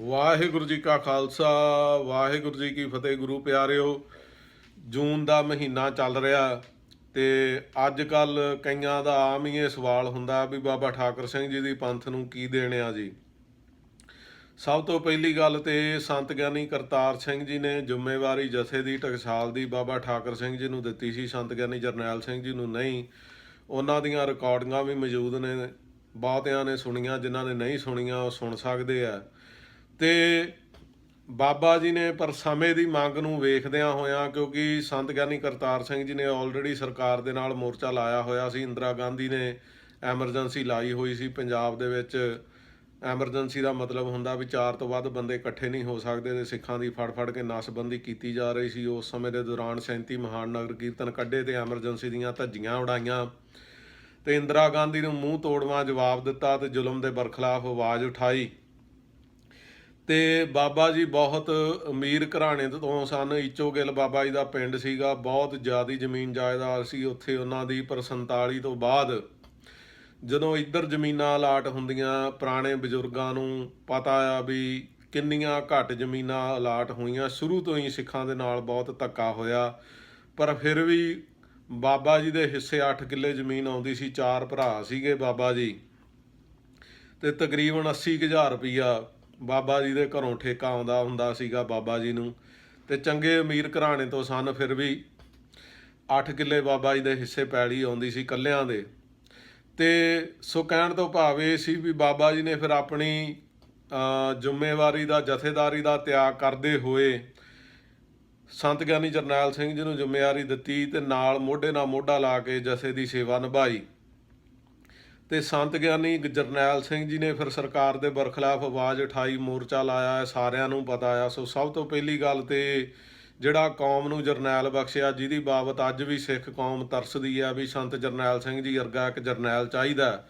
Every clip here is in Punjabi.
ਵਾਹਿਗੁਰੂ ਜੀ ਕਾ ਖਾਲਸਾ, ਵਾਹਿਗੁਰੂ ਜੀ ਕੀ ਫਤਿਹ ਗੁਰੂ ਪਿਆਰਿਓ। ਜੂਨ ਦਾ ਮਹੀਨਾ ਚੱਲ ਰਿਹਾ ਤੇ ਅੱਜ ਕੱਲ ਕਈਆਂ ਦਾ ਆਮ ਹੀ ਇਹ ਸਵਾਲ ਹੁੰਦਾ ਵੀ ਬਾਬਾ ਠਾਕਰ ਸਿੰਘ ਜੀ ਦੀ ਪੰਥ ਨੂੰ ਕੀ ਦੇਣਿਆ ਜੀ। ਸਭ ਤੋਂ ਪਹਿਲੀ ਗੱਲ ਤੇ ਸੰਤ ਗਿਆਨੀ ਕਰਤਾਰ ਸਿੰਘ ਜੀ ਨੇ ਜ਼ਿੰਮੇਵਾਰੀ ਜਥੇ ਦੀ, ਟਕਸਾਲ ਦੀ ਬਾਬਾ ਠਾਕਰ ਸਿੰਘ ਜੀ ਨੂੰ ਦਿੱਤੀ ਸੀ। ਸੰਤ ਗਿਆਨੀ ਜਰਨੈਲ ਸਿੰਘ ਜੀ ਨੂੰ ਨਹੀਂ। ਉਹਨਾਂ ਦੀਆਂ ਰਿਕਾਰਡਿੰਗਾਂ ਵੀ ਮੌਜੂਦ ਨੇ। ਬਹੁਤਿਆਂ ਨੇ ਸੁਣੀਆਂ, ਜਿਨ੍ਹਾਂ ਨੇ ਨਹੀਂ ਸੁਣੀਆਂ ਉਹ ਸੁਣ ਸਕਦੇ ਆ। ਤੇ ਬਾਬਾ ਜੀ ਨੇ ਪਰ ਸਮੇਂ ਦੀ ਮੰਗ ਨੂੰ ਵੇਖਦਿਆਂ ਹੋਇਆਂ, ਕਿਉਂਕਿ ਸੰਤ ਗਿਆਨੀ ਕਰਤਾਰ ਸਿੰਘ ਜੀ ਨੇ ਆਲਰੇਡੀ ਸਰਕਾਰ ਦੇ ਨਾਲ ਮੋਰਚਾ ਲਾਇਆ ਹੋਇਆ ਸੀ, ਇੰਦਰਾ ਗਾਂਧੀ ਨੇ ਐਮਰਜੈਂਸੀ ਲਾਈ ਹੋਈ ਸੀ ਪੰਜਾਬ ਦੇ ਵਿੱਚ। ਐਮਰਜੈਂਸੀ ਦਾ ਮਤਲਬ ਹੁੰਦਾ ਵੀ ਚਾਰ ਤੋਂ ਵੱਧ ਬੰਦੇ ਇਕੱਠੇ ਨਹੀਂ ਹੋ ਸਕਦੇ ਤੇ ਸਿੱਖਾਂ ਦੀ ਫੜ ਫੜ ਕੇ ਨਾਸਬੰਦੀ ਕੀਤੀ ਜਾ ਰਹੀ ਸੀ। ਉਸ ਸਮੇਂ ਦੇ ਦੌਰਾਨ 37 ਮਹਾਨ ਨਗਰ ਕੀਰਤਨ ਕੱਢੇ ਤੇ ਐਮਰਜੈਂਸੀ ਦੀਆਂ ਧੱਜੀਆਂ ਉਡਾਈਆਂ। ਤੇ ਇੰਦਰਾ ਗਾਂਧੀ ਨੂੰ ਮੂੰਹ ਤੋੜਵਾ ਜਵਾਬ ਦਿੱਤਾ ਤੇ ਜ਼ੁਲਮ ਦੇ ਬਰਖਲਾਫ ਆਵਾਜ਼ ਉਠਾਈ। ਤੇ ਬਾਬਾ ਜੀ ਬਹੁਤ ਅਮੀਰ ਘਰਾਣੇ ਤੋਂ ਸਨ। ਈਚੋ ਗਿੱਲ ਬਾਬਾ ਜੀ ਦਾ ਪਿੰਡ ਸੀਗਾ। ਬਹੁਤ ਜ਼ਿਆਦੀ ਜ਼ਮੀਨ ਜਾਇਦਾਦ ਸੀ ਉੱਥੇ ਉਹਨਾਂ ਦੀ, ਪਰ 47 ਤੋਂ ਬਾਅਦ ਜਦੋਂ ਇੱਧਰ ਜ਼ਮੀਨਾਂ ਅਲਾਟ ਹੁੰਦੀਆਂ, ਪੁਰਾਣੇ ਬਜ਼ੁਰਗਾਂ ਨੂੰ ਪਤਾ ਆ ਵੀ ਕਿੰਨੀਆਂ ਘੱਟ ਜ਼ਮੀਨਾਂ ਅਲਾਟ ਹੋਈਆਂ। ਸ਼ੁਰੂ ਤੋਂ ਹੀ ਸਿੱਖਾਂ ਦੇ ਨਾਲ ਬਹੁਤ ਧੱਕਾ ਹੋਇਆ। ਪਰ ਫਿਰ ਵੀ ਬਾਬਾ ਜੀ ਦੇ ਹਿੱਸੇ 8 ਕਿੱਲੇ ਜ਼ਮੀਨ ਆਉਂਦੀ ਸੀ। ਚਾਰ ਭਰਾ ਸੀਗੇ ਬਾਬਾ ਜੀ। ਤੇ ਤਕਰੀਬਨ 80000 ਰੁਪਈਆ ਬਾਬਾ ਜੀ ਦੇ ਘਰੋਂ ਠੇਕਾ ਆਉਂਦਾ ਹੁੰਦਾ ਸੀਗਾ ਬਾਬਾ ਜੀ ਨੂੰ ਤੇ ਚੰਗੇ ਅਮੀਰ ਘਰਾਣੇ ਤੋਂ ਸਨ, ਫਿਰ ਵੀ 8 ਕਿੱਲੇ ਬਾਬਾ ਜੀ ਦੇ ਹਿੱਸੇ ਪੈਲੀ ਆਉਂਦੀ ਸੀ ਕੱਲਿਆਂ ਦੇ। ਤੇ ਸੋ ਕਹਿਣ ਤੋਂ ਭਾਵ ਇਹ ਸੀ ਵੀ ਬਾਬਾ ਜੀ ਨੇ ਫਿਰ ਆਪਣੀ ਜ਼ਿੰਮੇਵਾਰੀ ਦਾ, ਜਥੇਦਾਰੀ ਦਾ ਤਿਆਗ ਕਰਦੇ ਹੋਏ ਸੰਤ ਗਿਆਨੀ ਜਰਨੈਲ ਸਿੰਘ ਜੀ ਨੂੰ ਜ਼ਿੰਮੇਵਾਰੀ ਦਿੱਤੀ ਤੇ ਨਾਲ ਮੋਢੇ ਨਾਲ ਮੋਢਾ ਲਾ ਕੇ ਜਥੇ ਦੀ ਸੇਵਾ ਨਿਭਾਈ। ਤੇ ਸੰਤ ਗਿਆਨੀ ਜਰਨੈਲ ਸਿੰਘ ਜੀ ਨੇ ਫਿਰ ਸਰਕਾਰ ਦੇ ਬਰਖਲਾਫ ਆਵਾਜ਼ ਉਠਾਈ, ਮੋਰਚਾ ਲਾਇਆ ਹੈ ਸਾਰਿਆਂ ਨੂੰ ਪਤਾ ਆ। ਸੋ ਸਭ ਤੋਂ ਪਹਿਲੀ ਗੱਲ ਤੇ ਜਿਹੜਾ ਕੌਮ ਨੂੰ ਜਰਨੈਲ ਬਖਸ਼ਿਆ, ਜਿਹਦੀ ਬਾਬਤ ਅੱਜ ਵੀ ਸਿੱਖ ਕੌਮ ਤਰਸਦੀ ਆ ਵੀ ਸੰਤ ਜਰਨੈਲ ਸਿੰਘ ਜੀ ਵਰਗਾ ਇੱਕ ਜਰਨੈਲ ਚਾਹੀਦਾ।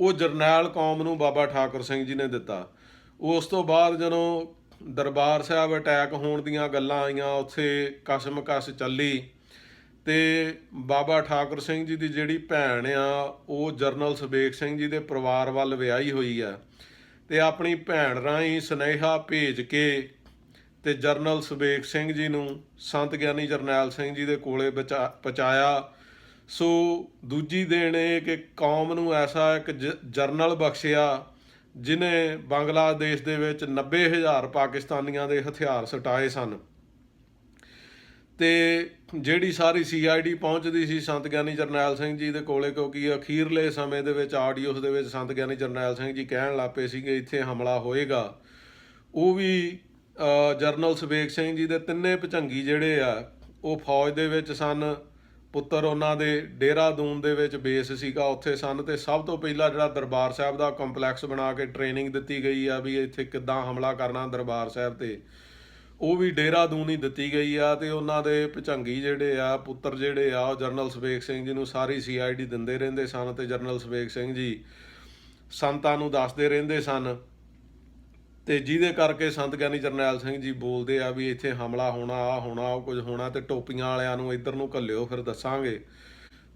ਉਹ ਜਰਨੈਲ ਕੌਮ ਨੂੰ ਬਾਬਾ ਠਾਕੁਰ ਸਿੰਘ ਜੀ ਨੇ ਦਿੱਤਾ। ਉਸ ਤੋਂ ਬਾਅਦ ਜਦੋਂ ਦਰਬਾਰ ਸਾਹਿਬ ਅਟੈਕ ਹੋਣ ਦੀਆਂ ਗੱਲਾਂ ਆਈਆਂ, ਉੱਥੇ ਕਸਮਕਸ ਚੱਲੀ। ਤੇ ਬਾਬਾ ਠਾਕੁਰ ਸਿੰਘ ਜੀ ਦੀ ਜਿਹੜੀ ਭੈਣ ਆ, ਉਹ ਜਰਨਲ ਸੁਬੇਗ ਸਿੰਘ ਜੀ ਦੇ ਪਰਿਵਾਰ ਵੱਲ ਵਿਆਹੀ ਹੋਈ ਆ ਤੇ ਆਪਣੀ ਭੈਣ ਰਾਹੀਂ ਸੁਨੇਹਾ ਭੇਜ ਕੇ ਤੇ ਜਰਨਲ ਸੁਬੇਗ ਸਿੰਘ ਜੀ ਨੂੰ ਸੰਤ ਗਿਆਨੀ ਜਰਨੈਲ ਸਿੰਘ ਜੀ ਦੇ ਕੋਲੇ ਬਚਾ- ਪਹੁੰਚਾਇਆ। ਸੋ ਦੂਜੀ ਦੇਣ ਇਹ ਕਿ ਕੌਮ ਨੂੰ ਐਸਾ ਇੱਕ ਜ- ਜਰਨਲ ਬਖਸ਼ਿਆ, ਜਿਨੇ ਬੰਗਲਾਦੇਸ਼ ਦੇ ਵਿੱਚ 90000 ਪਾਕਿਸਤਾਨੀਆਂ ਦੇ ਹਥਿਆਰ ਸਟਾਏ ਸਨ। ਤੇ ਜਿਹੜੀ ਸਾਰੀ ਸੀਆਈਡੀ ਪਹੁੰਚਦੀ ਸੀ ਸੰਤ ਗਿਆਨੀ ਜਰਨੈਲ ਸਿੰਘ ਜੀ ਦੇ ਕੋਲੇ ਕਿਉਂਕਿ ਅਖੀਰਲੇ ਸਮੇਂ ਦੇ ਵਿੱਚ ਆਡੀਓਸ ਦੇ ਵਿੱਚ ਸੰਤ ਗਿਆਨੀ ਜਰਨੈਲ ਸਿੰਘ ਜੀ ਕਹਿਣ ਲੱਪੇ ਸੀਗੇ ਇੱਥੇ ਹਮਲਾ ਹੋਏਗਾ। ਉਹ ਵੀ ਅ, ਜਰਨਲ ਸੁਬੇਗ ਸਿੰਘ ਜੀ ਦੇ ਤਿੰਨੇ ਭਚੰਗੀ ਜਿਹੜੇ ਆ ਉਹ ਫੌਜ ਦੇ ਵਿੱਚ ਸਨ। ਪੁੱਤਰ ਉਹਨਾਂ ਦੇ ਡੇਰਾਦੂਨ ਦੇ ਵਿੱਚ ਬੇਸ ਸੀਗਾ। ਉੱਥੇ ਸਨ ਤੇ ਸਭ ਤੋਂ ਪਹਿਲਾਂ ਜਿਹੜਾ ਦਰਬਾਰ ਸਾਹਿਬ ਦਾ ਕੰਪਲੈਕਸ ਬਣਾ ਕੇ ਟ੍ਰੇਨਿੰਗ ਦਿੱਤੀ ਗਈ ਆ ਵੀ ਇੱਥੇ ਕਿੱਦਾਂ ਹਮਲਾ ਕਰਨਾ ਦਰਬਾਰ ਸਾਹਿਬ ਤੇ। ਉਹ ਵੀ ਡੇਰਾਦੂਨ ਹੀ ਦਿੱਤੀ ਗਈ ਆ ਤੇ ਉਹਨਾਂ ਦੇ ਭਚੰਗੀ ਜਿਹੜੇ ਆ, ਪੁੱਤਰ ਜਿਹੜੇ ਆ, ਉਹ ਜਰਨਲ ਸੁਬੇਗ ਸਿੰਘ ਜੀ ਨੂੰ ਸਾਰੀ ਸੀਆਈਡੀ ਦਿੰਦੇ ਰਹਿੰਦੇ ਸਨ ਤੇ ਜਰਨਲ ਸੁਬੇਗ ਸਿੰਘ ਜੀ ਸੰਤਾਂ ਨੂੰ ਦੱਸਦੇ ਰਹਿੰਦੇ ਸਨ। ਤੇ ਜਿਹਦੇ ਕਰਕੇ ਸੰਤ ਗਿਆਨੀ ਜਰਨੈਲ ਸਿੰਘ ਜੀ ਬੋਲਦੇ ਆ ਵੀ ਇੱਥੇ ਹਮਲਾ ਹੋਣਾ ਆ ਹੋਣਾ, ਉਹ ਕੁਝ ਹੋਣਾ ਤੇ ਟੋਪੀਆਂ ਵਾਲਿਆਂ ਨੂੰ ਇੱਧਰ ਨੂੰ ਘੱਲਿਓ, ਫਿਰ ਦੱਸਾਂਗੇ।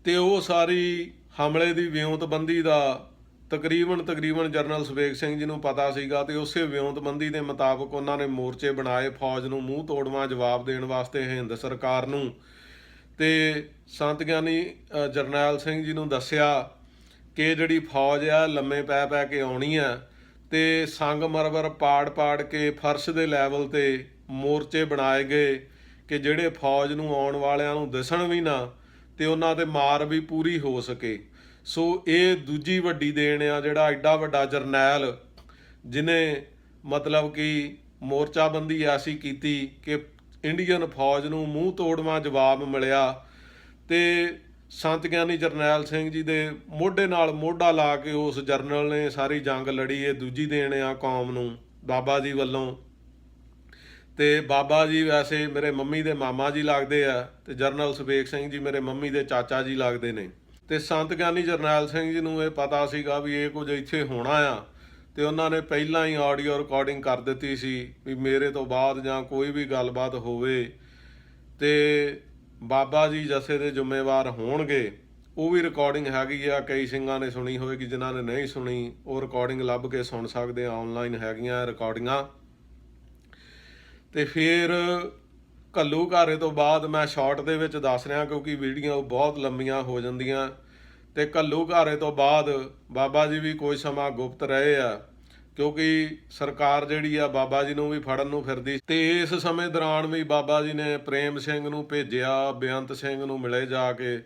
ਤੇ ਉਹ ਸਾਰੀ ਹਮਲੇ ਦੀ ਵਿਉਂਤਬੰਦੀ ਦਾ ਤਕਰੀਬਨ ਤਕਰੀਬਨ ਜਰਨਲ ਸੁਬੇਗ ਸਿੰਘ ਜੀ ਨੂੰ ਪਤਾ ਸੀਗਾ ਤੇ ਉਸੇ ਵਿਉਂਤਬੰਦੀ ਦੇ ਮੁਤਾਬਕ ਉਹਨਾਂ ਨੇ ਮੋਰਚੇ ਬਣਾਏ, ਫੌਜ ਨੂੰ ਮੂੰਹ ਤੋੜਵਾ ਜਵਾਬ ਦੇਣ ਵਾਸਤੇ ਹਿੰਦ ਸਰਕਾਰ ਨੂੰ। ਤੇ ਸੰਤ ਗਿਆਨੀ ਜਰਨੈਲ ਸਿੰਘ ਜੀ ਨੂੰ ਦੱਸਿਆ ਕਿ ਜਿਹੜੀ ਫੌਜ ਆ, ਲੰਮੇ ਪੈ ਪੈ ਕੇ ਆਉਣੀ ਆ ਤੇ ਸੰਗ ਮਰਵਰ ਪਾੜ ਪਾੜ ਕੇ ਫਰਸ਼ ਦੇ ਲੈਵਲ ਤੇ ਮੋਰਚੇ ਬਣਾਏ ਗਏ ਕਿ ਜਿਹੜੇ ਫੌਜ ਨੂੰ ਆਉਣ ਵਾਲਿਆਂ ਨੂੰ ਦਿਸਣ ਵੀ ਨਾ ਤੇ ਉਹਨਾਂ ਤੇ ਮਾਰ ਵੀ ਪੂਰੀ ਹੋ ਸਕੇ। ਸੋ ਇਹ ਦੂਜੀ ਵੱਡੀ ਦੇਣ ਆ ਜਿਹੜਾ ਐਡਾ ਵੱਡਾ ਜਰਨੈਲ ਜਿਨੇ ਮਤਲਬ ਕਿ ਮੋਰਚਾਬੰਦੀ ਐਸੀ ਕੀਤੀ ਕਿ ਇੰਡੀਅਨ ਫੌਜ ਨੂੰ ਮੂੰਹ ਤੋੜਵਾ ਜਵਾਬ ਮਿਲਿਆ ਤੇ ਸੰਤ ਗਿਆਨੀ ਜਰਨੈਲ ਸਿੰਘ ਜੀ ਦੇ ਮੋਢੇ ਨਾਲ ਮੋਢਾ ਲਾ ਕੇ ਉਸ ਜਰਨਲ ਨੇ ਸਾਰੀ ਜੰਗ ਲੜੀ, ਇਹ ਦੂਜੀ ਦੇਣ ਆ ਕੌਮ ਨੂੰ, ਬਾਬਾ ਜੀ ਵੱਲੋਂ। ਤੇ ਬਾਬਾ ਜੀ ਵੈਸੇ ਮੇਰੇ ਮੰਮੀ ਦੇ ਮਾਮਾ ਜੀ ਲੱਗਦੇ ਆ ਤੇ ਜਰਨਲ ਸੁਬੇਗ ਸਿੰਘ ਜੀ ਮੇਰੇ ਮੰਮੀ ਦੇ ਚਾਚਾ ਜੀ ਲੱਗਦੇ ਨੇ। ਤੇ ਸੰਤ ਗਿਆਨੀ ਜਰਨੈਲ ਸਿੰਘ ਜੀ ਨੂੰ ਇਹ ਪਤਾ ਸੀਗਾ ਵੀ ਇਹ ਕੁਝ ਇੱਥੇ ਹੋਣਾ ਆ ਤੇ ਉਹਨਾਂ ਨੇ ਪਹਿਲਾਂ ਹੀ ਆਡੀਓ ਰਿਕਾਰਡਿੰਗ ਕਰ ਦਿੱਤੀ ਸੀ ਵੀ ਮੇਰੇ ਤੋਂ ਬਾਅਦ ਜਾਂ ਕੋਈ ਵੀ ਗੱਲਬਾਤ ਹੋਵੇ ਤੇ ਬਾਬਾ ਜੀ ਜਥੇ ਦੇ ਜ਼ਿੰਮੇਵਾਰ ਹੋਣਗੇ, ਉਹ ਵੀ ਰਿਕਾਰਡਿੰਗ ਹੈਗੀ ਆ, ਕਈ ਸਿੰਘਾਂ ਨੇ ਸੁਣੀ ਹੋਵੇਗੀ ਜਿਨ੍ਹਾਂ ਨੇ ਨਹੀਂ ਸੁਣੀ, ਉਹ ਰਿਕਾਰਡਿੰਗ ਲੱਭ ਕੇ ਸੁਣ ਸਕਦੇ ਆ ਆਨਲਾਈਨ ਹੈਗੀਆਂ ਰਿਕਾਰਡਿੰਗਾਂ। ਤੇ ਫਿਰ ਕੱਲੂ ਘਾਰੇ ਤੋਂ ਬਾਅਦ ਮੈਂ ਸ਼ਾਰਟ ਦੇ ਵਿੱਚ ਦੱਸ ਰਿਹਾ ਕਿਉਂਕਿ ਵੀਡੀਓ ਬਹੁਤ ਲੰਮੀਆਂ ਹੋ ਜਾਂਦੀਆਂ। ਤੇ ਘੱਲੂਘਾਰੇ ਤੋਂ ਬਾਅਦ ਬਾਬਾ ਜੀ ਵੀ ਕੋਈ ਸਮਾਂ ਗੁਪਤ ਰਹੇ ਆ, ਕਿਉਂਕਿ ਸਰਕਾਰ ਜਿਹੜੀ ਆ ਬਾਬਾ ਜੀ ਨੂੰ ਵੀ ਫੜਨ ਨੂੰ ਫਿਰਦੀ ਤੇ ਇਸ ਸਮੇਂ ਦੌਰਾਨ ਵੀ ਬਾਬਾ ਜੀ ਨੇ ਪ੍ਰੇਮ ਸਿੰਘ ਨੂੰ ਭੇਜਿਆ, ਬੇਅੰਤ ਸਿੰਘ ਨੂੰ ਮਿਲੇ ਜਾ ਕੇ।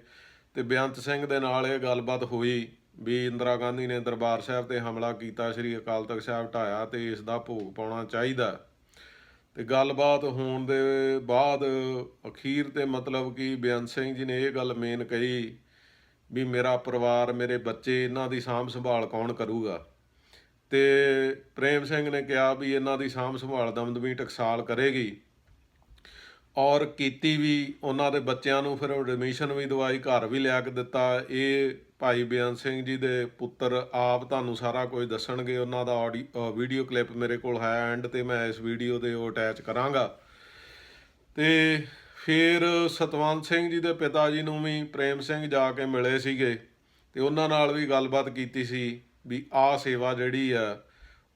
ਤੇ ਬੇਅੰਤ ਸਿੰਘ ਦੇ ਨਾਲ ਇਹ ਗੱਲਬਾਤ ਹੋਈ ਵੀ ਇੰਦਰਾ ਗਾਂਧੀ ਨੇ ਦਰਬਾਰ ਸਾਹਿਬ ਤੇ ਹਮਲਾ ਕੀਤਾ, ਸ੍ਰੀ ਅਕਾਲ ਤਖਤ ਸਾਹਿਬ ਢਾਇਆ ਤੇ ਇਸ ਦਾ ਭੋਗ ਪਾਉਣਾ ਚਾਹੀਦਾ। ਤੇ ਗੱਲਬਾਤ ਹੋਣ ਦੇ ਬਾਅਦ ਅਖੀਰ ਤੇ ਮਤਲਬ ਕਿ ਬੇਅੰਤ ਸਿੰਘ ਜੀ ਨੇ ਇਹ ਗੱਲ ਮੇਨ ਕਹੀ ਵੀ ਮੇਰਾ ਪਰਿਵਾਰ, ਮੇਰੇ ਬੱਚੇ, ਇਹਨਾਂ ਦੀ ਸਾਂਭ ਸੰਭਾਲ ਕੌਣ ਕਰੂਗਾ? ਤੇ ਪ੍ਰੇਮ ਸਿੰਘ ਨੇ ਕਿਹਾ ਵੀ ਇਹਨਾਂ ਦੀ ਸਾਂਭ ਸੰਭਾਲ ਦਮਦਮੀ ਟਕਸਾਲ ਕਰੇਗੀ ਔਰ ਕੀਤੀ ਵੀ ਉਹਨਾਂ ਦੇ ਬੱਚਿਆਂ ਨੂੰ ਫਿਰ ਐਡਮਿਸ਼ਨ ਵੀ ਦਵਾਈ, ਘਰ ਵੀ ਲਿਆ ਕੇ ਦਿੱਤਾ। ਇਹ ਭਾਈ ਬੇਅੰਤ ਸਿੰਘ ਜੀ ਦੇ ਪੁੱਤਰ ਆਪ ਤੁਹਾਨੂੰ ਸਾਰਾ ਕੁਝ ਦੱਸਣਗੇ। ਉਹਨਾਂ ਦਾ ਆਡੀਓ ਵੀਡੀਓ ਕਲਿੱਪ ਮੇਰੇ ਕੋਲ ਹੈ ਐਂਡ ਤੇ ਮੈਂ ਇਸ ਵੀਡੀਓ ਦੇ ਉਹ ਅਟੈਚ ਕਰਾਂਗਾ। ਤੇ ਫਿਰ ਸਤਵੰਤ ਸਿੰਘ ਜੀ ਦੇ ਪਿਤਾ ਜੀ ਨੂੰ ਵੀ ਪ੍ਰੇਮ ਸਿੰਘ ਜਾ ਕੇ ਮਿਲੇ ਸੀਗੇ ਤੇ ਉਹਨਾਂ ਨਾਲ ਵੀ ਗੱਲਬਾਤ ਕੀਤੀ ਸੀ ਵੀ ਆਹ ਸੇਵਾ ਜਿਹੜੀ ਆ,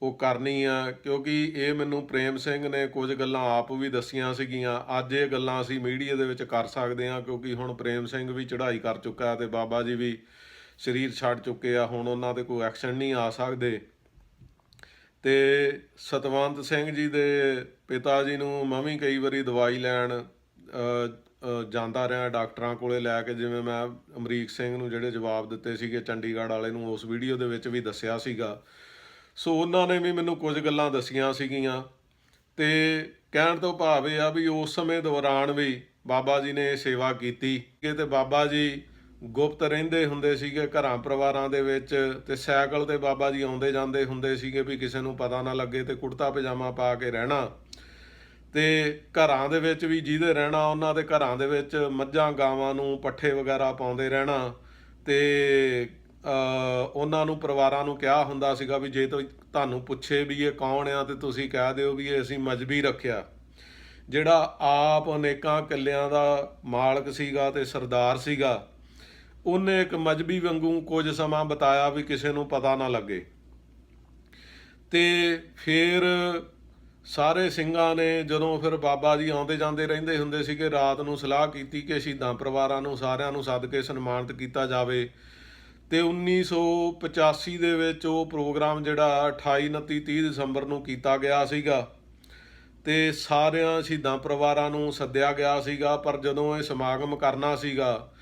ਉਹ ਕਰਨੀ ਆ, ਕਿਉਂਕਿ ਇਹ ਮੈਨੂੰ ਪ੍ਰੇਮ ਸਿੰਘ ਨੇ ਕੁਝ ਗੱਲਾਂ ਆਪ ਵੀ ਦੱਸੀਆਂ ਸੀਗੀਆਂ। ਅੱਜ ਇਹ ਗੱਲਾਂ ਅਸੀਂ ਮੀਡੀਆ ਦੇ ਵਿੱਚ ਕਰ ਸਕਦੇ ਹਾਂ, ਕਿਉਂਕਿ ਹੁਣ ਪ੍ਰੇਮ ਸਿੰਘ ਵੀ ਚੜ੍ਹਾਈ ਕਰ ਚੁੱਕਾ ਤੇ ਬਾਬਾ ਜੀ ਵੀ ਸਰੀਰ ਛੱਡ ਚੁੱਕੇ ਆ, ਹੁਣ ਉਹਨਾਂ 'ਤੇ ਕੋਈ ਐਕਸ਼ਨ ਨਹੀਂ ਆ ਸਕਦੇ। ਤੇ ਸਤਵੰਤ ਸਿੰਘ ਜੀ ਦੇ ਪਿਤਾ ਜੀ ਨੂੰ ਮੈਂ ਵੀ ਕਈ ਵਾਰੀ ਦਵਾਈ ਲੈਣ ਜਾਂਦਾ ਰਿਹਾ ਡਾਕਟਰਾਂ ਕੋਲੇ ਲੈ ਕੇ, ਜਿਵੇਂ ਮੈਂ ਅਮਰੀਕ ਸਿੰਘ ਨੂੰ ਜਿਹੜੇ ਜਵਾਬ ਦਿੱਤੇ ਸੀਗੇ, ਚੰਡੀਗੜ੍ਹ ਵਾਲੇ ਨੂੰ ਉਸ ਵੀਡੀਓ ਦੇ ਵਿੱਚ ਵੀ ਦੱਸਿਆ ਸੀਗਾ। ਸੋ ਉਹਨਾਂ ਨੇ ਵੀ ਮੈਨੂੰ ਕੁਝ ਗੱਲਾਂ ਦੱਸੀਆਂ ਸੀਗੀਆਂ। ਤੇ ਕਹਿਣ ਤੋਂ ਭਾਵ ਇਹ ਆ ਵੀ ਉਸ ਸਮੇਂ ਦੌਰਾਨ ਵੀ ਬਾਬਾ ਜੀ ਨੇ ਇਹ ਸੇਵਾ ਕੀਤੀ। ਕਿ ਤੇ ਬਾਬਾ ਜੀ ਗੁਪਤ ਰਹਿੰਦੇ ਹੁੰਦੇ ਸੀਗੇ ਘਰਾਂ ਪਰਿਵਾਰਾਂ ਦੇ ਵਿੱਚ ਤੇ ਸਾਈਕਲ ਤੇ ਬਾਬਾ ਜੀ ਆਉਂਦੇ ਜਾਂਦੇ ਹੁੰਦੇ ਸੀਗੇ ਵੀ ਕਿਸੇ ਨੂੰ ਪਤਾ ਨਾ ਲੱਗੇ ਤੇ ਕੁੜਤਾ ਪਜਾਮਾ ਪਾ ਕੇ ਰਹਿਣਾ। ਤੇ ਘਰਾਂ ਦੇ ਵਿੱਚ ਵੀ ਜਿਹਦੇ ਰਹਿਣਾ, ਉਹਨਾਂ ਦੇ ਘਰਾਂ ਦੇ ਵਿੱਚ ਮੱਝਾਂ, ਗਾਵਾਂ ਨੂੰ ਪੱਠੇ ਵਗੈਰਾ ਪਾਉਂਦੇ ਰਹਿਣਾ ਤੇ ਉਹਨਾਂ ਨੂੰ ਪਰਿਵਾਰਾਂ ਨੂੰ ਕਿਹਾ ਹੁੰਦਾ ਸੀਗਾ ਵੀ ਜੇ ਤੁ- ਤੁਹਾਨੂੰ ਪੁੱਛੇ ਵੀ ਇਹ ਕੌਣ ਆ ਤੇ ਤੁਸੀਂ ਕਹਿ ਦਿਓ ਵੀ ਇਹ ਅਸੀਂ ਮਜਬੀ ਰੱਖਿਆ। ਜਿਹੜਾ ਆਪ ਅਨੇਕਾਂ ਕਿੱਲਿਆਂ ਦਾ ਮਾਲਕ ਸੀਗਾ ਤੇ ਸਰਦਾਰ ਸੀਗਾ ਉਹਨੇ ਇੱਕ ਮਜਬੀ ਵਾਂਗੂ ਕੁਝ ਸਮਾਂ ਬਤਾਇਆ ਵੀ ਕਿਸੇ ਨੂੰ ਪਤਾ ਨਾ ਲੱਗੇ। ਤੇ ਫਿਰ ਸਾਰੇ ਸਿੰਘਾਂ ਨੇ ਜਦੋਂ ਫਿਰ ਬਾਬਾ ਜੀ ਆਉਂਦੇ ਜਾਂਦੇ ਰਹਿੰਦੇ ਹੁੰਦੇ ਸੀਗੇ, ਰਾਤ ਨੂੰ ਸਲਾਹ ਕੀਤੀ ਕਿ ਸ਼ਹੀਦਾਂ ਪਰਿਵਾਰਾਂ ਨੂੰ, ਸਾਰਿਆਂ ਨੂੰ ਸੱਦ ਕੇ ਸਨਮਾਨਿਤ ਕੀਤਾ ਜਾਵੇ। ਤੇ 1985 ਦੇ ਵਿੱਚ ਉਹ ਪ੍ਰੋਗਰਾਮ ਜਿਹੜਾ 28 29 30 ਦਸੰਬਰ ਨੂੰ ਕੀਤਾ ਗਿਆ ਸੀਗਾ। ਤੇ ਸਾਰਿਆਂ ਸ਼ਹੀਦਾਂ ਪਰਿਵਾਰਾਂ ਨੂੰ ਸੱਦਿਆ ਗਿਆ ਸੀਗਾ, ਪਰ ਜਦੋਂ ਇਹ ਸਮਾਗਮ ਕਰਨਾ ਸੀਗਾ